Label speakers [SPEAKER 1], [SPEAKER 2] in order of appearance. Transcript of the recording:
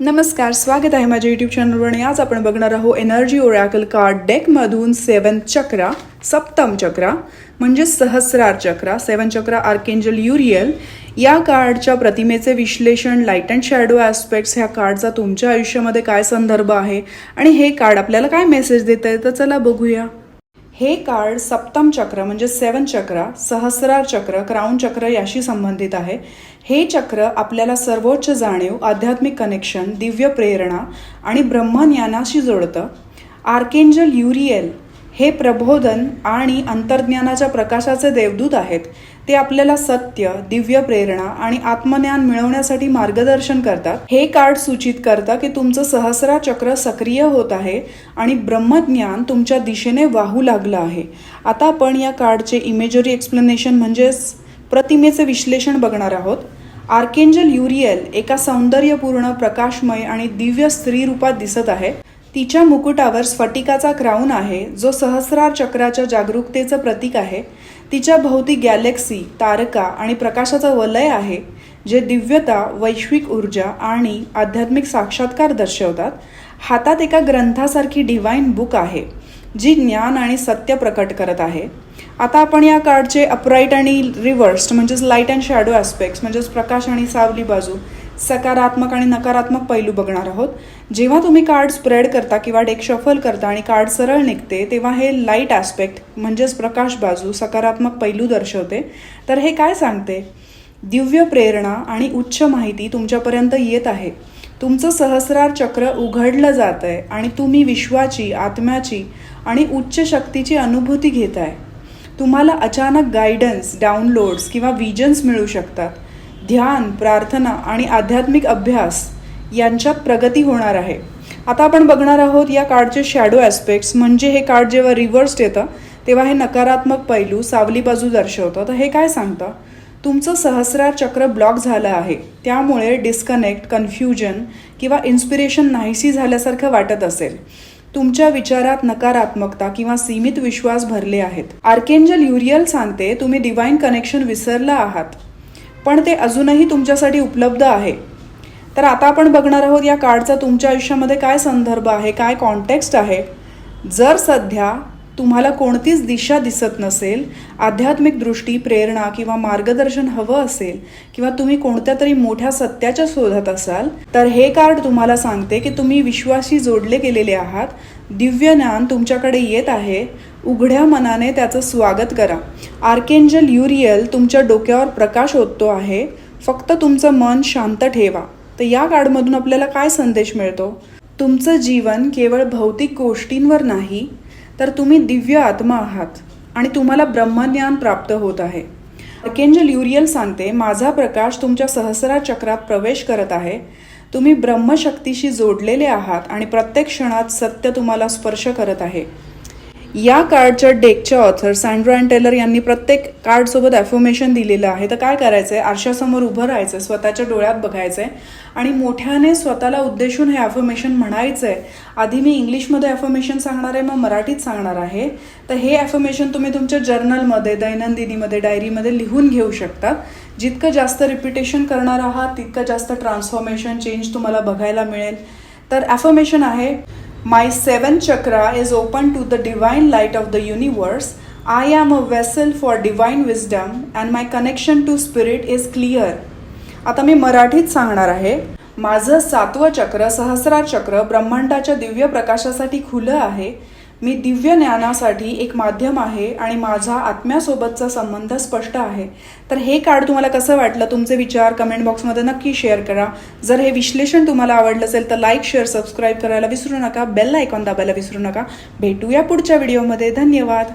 [SPEAKER 1] नमस्कार स्वागत आहे माझ्या यूट्यूब चॅनलवर आणि आज आपण बघणार आहोत एनर्जी ओरॅकल कार्ड डेकमधून सेवन चक्रा सप्तम चक्रा म्हणजे सहस्रार चक्रा सेवन चक्रा आर्केंजल युरियल या कार्डच्या प्रतिमेचे विश्लेषण लाइट अँड शॅडो ॲस्पेक्ट्स ह्या कार्डचा तुमच्या आयुष्यामध्ये काय संदर्भ आहे आणि हे कार्ड आपल्याला काय मेसेज देत आहे तर चला बघूया. हे कार्ड सप्तम चक्र म्हणजे सेवन चक्र सहस्रार चक्र क्राऊन चक्र याशी संबंधित आहे. हे चक्र आपल्याला सर्वोच्च जाणीव आध्यात्मिक कनेक्शन दिव्य प्रेरणा आणि ब्रह्मज्ञानाशी जोडतं. आर्केंजल युरियल हे प्रबोधन आणि अंतर्ज्ञानाच्या प्रकाशाचे देवदूत आहेत. ते आपल्याला सत्य दिव्य प्रेरणा आणि आत्मज्ञान मिळवण्यासाठी मार्गदर्शन करतात. हे कार्ड सूचित करतं की तुमचं सहस्रा चक्र सक्रिय होत आहे आणि ब्रह्मज्ञान तुमच्या दिशेने वाहू लागलं आहे. आता आपण या कार्डचे इमेजरी एक्सप्लेनेशन म्हणजेच प्रतिमेचे विश्लेषण बघणार आहोत. आर्केंजल युरियल एका सौंदर्यपूर्ण प्रकाशमय आणि दिव्य स्त्री रूपात दिसत आहे. तिच्या मुकुटावर स्फटिकाचा क्राऊन आहे जो सहस्रार चक्राच्या जागरूकतेचं प्रतीक आहे. तिच्या भोवती गॅलेक्सी तारका आणि प्रकाशाचं वलय आहे जे दिव्यता वैश्विक ऊर्जा आणि आध्यात्मिक साक्षात्कार दर्शवतात. हातात एका ग्रंथासारखी डिव्हाइन बुक आहे जी ज्ञान आणि सत्य प्रकट करत आहे. आता आपण या कार्डचे अपराईट आणि रिव्हर्स्ड म्हणजेच लाइट अँड शॅडो ॲस्पेक्ट्स म्हणजेच प्रकाश आणि सावली बाजू सकारात्मक आणि नकारात्मक पैलू बघणार आहोत. जेव्हा तुम्ही कार्ड स्प्रेड करता किंवा डेक शफल करता आणि कार्ड सरळ निघते तेव्हा हे लाइट ॲस्पेक्ट म्हणजेच प्रकाश बाजू सकारात्मक पैलू दर्शवते. तर हे काय सांगते? दिव्य प्रेरणा आणि उच्च माहिती तुमच्यापर्यंत येत आहे. तुमचं सहस्रार चक्र उघडलं जात आहे आणि तुम्ही विश्वाची आत्म्याची आणि उच्च शक्तीची अनुभूती घेत आहे तुम्हाला अचानक गायडन्स डाउनलोड्स किंवा विजन्स मिळू शकतात. ध्यान प्रार्थना आणि आध्यात्मिक अभ्यास यांच्यात प्रगती होणार आहे. आता आपण बघणार आहोत या कार्डचे शॅडो ॲस्पेक्ट्स म्हणजे हे कार्ड जेव्हा रिव्हर्स्ड येतं तेव्हा हे नकारात्मक पैलू सावली बाजू दर्शवतं. तर हे काय सांगतं? तुमचं सहस्रार चक्र ब्लॉक झालं आहे. त्यामुळे डिस्कनेक्ट कन्फ्युजन किंवा इन्स्पिरेशन नाहीशी झाल्यासारखं वाटत असेल. तुमच्या विचारात नकारात्मकता किंवा सीमित विश्वास भरले आहेत. आर्केंजल युरियल सांगते तुम्ही डिवाइन कनेक्शन विसरला आहात. पण ते अजूनही तुमच्यासाठी उपलब्ध आहे. तर आता आपण बघणार आहोत या कार्डचा तुमच्या आयुष्यामध्ये काय संदर्भ आहे काय कॉन्टेक्स्ट आहे. जर सध्या तुम्हाला कोणतीच दिशा दिसत नसेल आध्यात्मिक दृष्टी प्रेरणा किंवा मार्गदर्शन हवं असेल किंवा तुम्ही कोणत्या तरी मोठ्या सत्याच्या शोधात असाल तर हे कार्ड तुम्हाला सांगते की तुम्ही विश्वाशी जोडले गेलेले आहात. दिव्य ज्ञान तुमच्याकडे येत आहे. उघड्या मनाने त्याचं स्वागत करा. आर्केंजल युरियल तुमच्या डोक्यावर प्रकाश ओततो आहे. फक्त तुमचं मन शांत ठेवा. तर या कार्डमधून आपल्याला काय संदेश मिळतो? तुमचं जीवन केवळ भौतिक गोष्टींवर नाही तर तुम्ही दिव्य आत्मा आहात आणि तुम्हाला ब्रह्मज्ञान प्राप्त होत आहे. अर्केंजल युरियल सांगते माझा प्रकाश तुमच्या सहस्रा चक्रात प्रवेश करत आहे. तुम्ही ब्रह्मशक्तीशी जोडलेले आहात आणि प्रत्येक क्षणात सत्य तुम्हाला स्पर्श करत आहे. या कार्डच्या डेकच्या ऑथर सँड्रो अँड टेलर यांनी प्रत्येक कार्डसोबत ॲफर्मेशन दिलेलं आहे. तर काय करायचं आहे आरशासमोर उभं राहायचं आहे स्वतःच्या डोळ्यात बघायचं आहे आणि मोठ्याने स्वतःला उद्देशून हे ॲफर्मेशन म्हणायचं आहे आधी मी इंग्लिशमध्ये ॲफर्मेशन सांगणार आहे मग मराठीत सांगणार आहे. तर हे ॲफर्मेशन तुम्ही तुमच्या जर्नलमध्ये दैनंदिनीमध्ये डायरीमध्ये लिहून घेऊ शकता. जितकं जास्त रिपिटेशन करणार आहात तितकं जास्त ट्रान्सफॉर्मेशन चेंज तुम्हाला बघायला मिळेल. तर ॲफर्मेशन आहे My seventh chakra is open to the divine light of the universe. I am a vessel for divine wisdom and my connection to spirit is clear. आता मी मराठीत सांगणार आहे माझं सातवं चक्र सहस्रार चक्र ब्रह्मांडाच्या दिव्य प्रकाशासाठी खुलं आहे मी दिव्य ज्ञानासाठी एक माध्यम आहे आणि माझा आत्म्यासोबतचा संबंध स्पष्ट आहे. तर हे कार्ड तुम्हाला कसं वाटलं? तुमचे विचार कमेंट बॉक्समध्ये नक्की शेअर करा. जर हे विश्लेषण तुम्हाला आवडलं असेल तर लाईक शेअर सबस्क्राईब करायला विसरू नका. बेल आयकॉन दाबायला विसरू नका. भेटूया पुढच्या व्हिडिओमध्ये धन्यवाद.